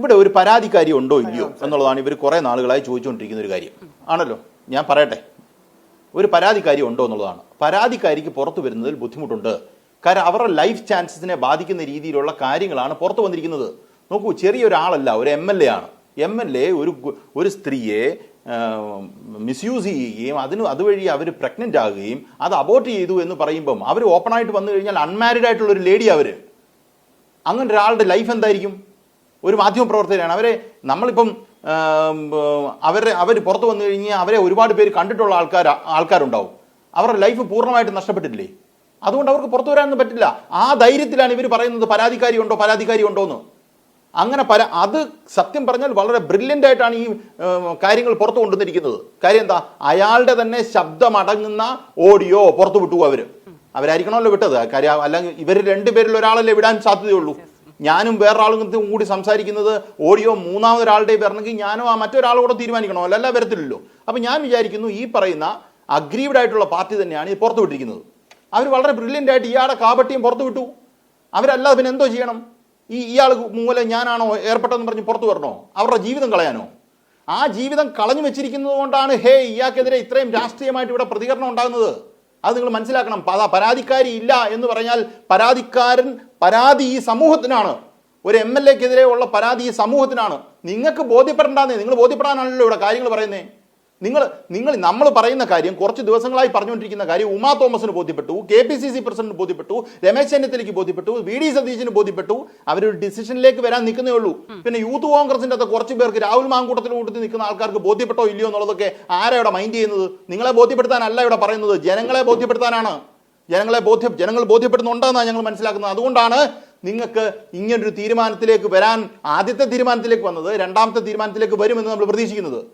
ഇവിടെ ഒരു പരാതിക്കാരി ഉണ്ടോ ഇല്ലയോ എന്നുള്ളതാണ് ഇവർ കുറെ നാളുകളായി ചോദിച്ചുകൊണ്ടിരിക്കുന്ന ഒരു കാര്യം. ആണല്ലോ? ഞാൻ പറയട്ടെ. ഒരു പരാതിക്കാരി ഉണ്ടോ എന്നുള്ളതാണ്. പരാതിക്കാരിക്ക് പുറത്തു വരുന്നതിൽ ബുദ്ധിമുട്ടുണ്ട്. കാരണം അവരുടെ ലൈഫ് ചാൻസസിനെ ബാധിക്കുന്ന രീതിയിലുള്ള കാര്യങ്ങളാണ് പുറത്തു വന്നിരിക്കുന്നത്. നോക്കൂ ചെറിയൊരാളല്ല ഒരു എം എൽ എ ആണ്. എം എൽ എ ഒരു ഒരു സ്ത്രീയെ മിസ്യൂസ് ചെയ്യുകയും അതിന് അതുവഴി അവർ പ്രഗ്നന്റ് ആകുകയും അത് അബോർട്ട് ചെയ്തു എന്ന് പറയുമ്പം അവർ ഓപ്പണായിട്ട് വന്നു കഴിഞ്ഞാൽ അൺമാരിഡ് ആയിട്ടുള്ള ഒരു ലേഡി അവർ അങ്ങനെ ഒരാളുടെ ലൈഫ് എന്തായിരിക്കും? ഒരു മാധ്യമ പ്രവർത്തകരാണ്. അവരെ നമ്മളിപ്പം അവരെ അവർ പുറത്ത് വന്നു കഴിഞ്ഞാൽ അവരെ ഒരുപാട് പേര് കണ്ടിട്ടുള്ള ആൾക്കാർ ആൾക്കാരുണ്ടാവും. അവരുടെ ലൈഫ് പൂർണമായിട്ട് നഷ്ടപ്പെട്ടിട്ടില്ലേ? അതുകൊണ്ട് അവർക്ക് പുറത്തു വരാനൊന്നും പറ്റില്ല. ആ ധൈര്യത്തിലാണ് ഇവർ പറയുന്നത് പരാതിക്കാരി ഉണ്ടോ പരാതിക്കാരി ഉണ്ടോ എന്ന്. അങ്ങനെ പല അത് സത്യം പറഞ്ഞാൽ വളരെ ബ്രില്യന്റ് ആയിട്ടാണ് ഈ കാര്യങ്ങൾ പുറത്തു കൊണ്ടുവന്നിരിക്കുന്നത്. കാര്യം എന്താ? അയാളുടെ തന്നെ ശബ്ദമടങ്ങുന്ന ഓഡിയോ പുറത്തു വിട്ടു അവർ അവരായിരിക്കണമല്ലോ വിട്ടത്. കാര്യം അല്ലെങ്കിൽ ഇവർ രണ്ടുപേരിൽ ഒരാളല്ലേ വിടാൻ സാധ്യതയുള്ളൂ. ഞാനും വേറൊരാളും കൂടി സംസാരിക്കുന്നത് ഓഡിയോ മൂന്നാമതൊരാളുടെ വരണമെങ്കിൽ ഞാനും ആ മറ്റൊരാളോട് തീരുമാനിക്കണോ? അല്ലല്ല വരത്തില്ലല്ലോ. അപ്പോൾ ഞാൻ വിചാരിക്കുന്നു ഈ പറയുന്ന അഗ്രീവ്ഡ് ആയിട്ടുള്ള പാർട്ടി തന്നെയാണ് ഇത് പുറത്തു വിട്ടിരിക്കുന്നത്. അവർ വളരെ ബ്രില്യന്റ് ആയിട്ട് ഇയാളെ കാപട്ടിയും പുറത്തു വിട്ടു. അവരല്ലാതെ പിന്നെ എന്തോ ചെയ്യണം? ഈ ഇയാൾ മൂലം ഞാനാണോ ഏർപ്പെട്ടതെന്ന് പറഞ്ഞ് പുറത്തു വരണോ? അവരുടെ ജീവിതം കളയാനോ? ആ ജീവിതം കളഞ്ഞു വെച്ചിരിക്കുന്നത് കൊണ്ടാണ് ഹേ ഇയാൾക്കെതിരെ ഇത്രയും രാഷ്ട്രീയമായിട്ട് ഇവിടെ പ്രതികരണം ഉണ്ടാകുന്നത്. അത് നിങ്ങൾ മനസ്സിലാക്കണം. അതാ പരാതിക്കാരി ഇല്ല എന്ന് പറഞ്ഞാൽ പരാതിക്കാരൻ പരാതി ഈ സമൂഹത്തിനാണ്. ഒരു എം എൽ എക്കെതിരെ ഉള്ള പരാതി ഈ സമൂഹത്തിനാണ്. നിങ്ങൾക്ക് ബോധ്യപ്പെടേണ്ടെന്നേ നിങ്ങൾ ബോധ്യപ്പെടാനാണല്ലോ ഇവിടെ കാര്യങ്ങൾ പറയുന്നേ. നിങ്ങൾ നിങ്ങൾ നമ്മൾ പറയുന്ന കാര്യം കുറച്ച് ദിവസങ്ങളായി പറഞ്ഞുകൊണ്ടിരിക്കുന്ന കാര്യം ഉമാ തോമസിന് ബോധ്യപ്പെട്ടു K P C C president ബോധ്യപ്പെട്ടു രമേശ് ചെന്നിത്തലയ്ക്ക് ബോധ്യപ്പെട്ടു വി ഡി സതീശിന് ബോധ്യപ്പെട്ടു. അവരൊരു ഡിസിഷനിലേക്ക് വരാൻ നിൽക്കുന്നേ ഉള്ളൂ. പിന്നെ യൂത്ത് കോൺഗ്രസിന്റെ അത് കുറച്ച് പേർക്ക് രാഹുൽ മാങ്കൂട്ടത്തിന് കൂട്ടത്തിൽ നിൽക്കുന്ന ആൾക്കാർക്ക് ബോധ്യപ്പെട്ടോ ഇല്ലയോ എന്നുള്ളതൊക്കെ ആരാ ഇവിടെ മൈൻഡ് ചെയ്യുന്നത്? നിങ്ങളെ ബോധ്യപ്പെടുത്താനല്ല ഇവിടെ പറയുന്നത്. ജനങ്ങളെ ബോധ്യപ്പെടുത്താനാണ്. ജനങ്ങളെ ബോധ്യ ജനങ്ങൾ ബോധ്യപ്പെടുന്നുണ്ടെന്നാണ് ഞങ്ങൾ മനസ്സിലാക്കുന്നത്. അതുകൊണ്ടാണ് നിങ്ങൾക്ക് ഇങ്ങനൊരു തീരുമാനത്തിലേക്ക് വരാൻ ആദ്യത്തെ തീരുമാനത്തിലേക്ക് വന്നത് രണ്ടാമത്തെ തീരുമാനത്തിലേക്ക് വരുമെന്ന് നമ്മൾ പ്രതീക്ഷിക്കുന്നത്.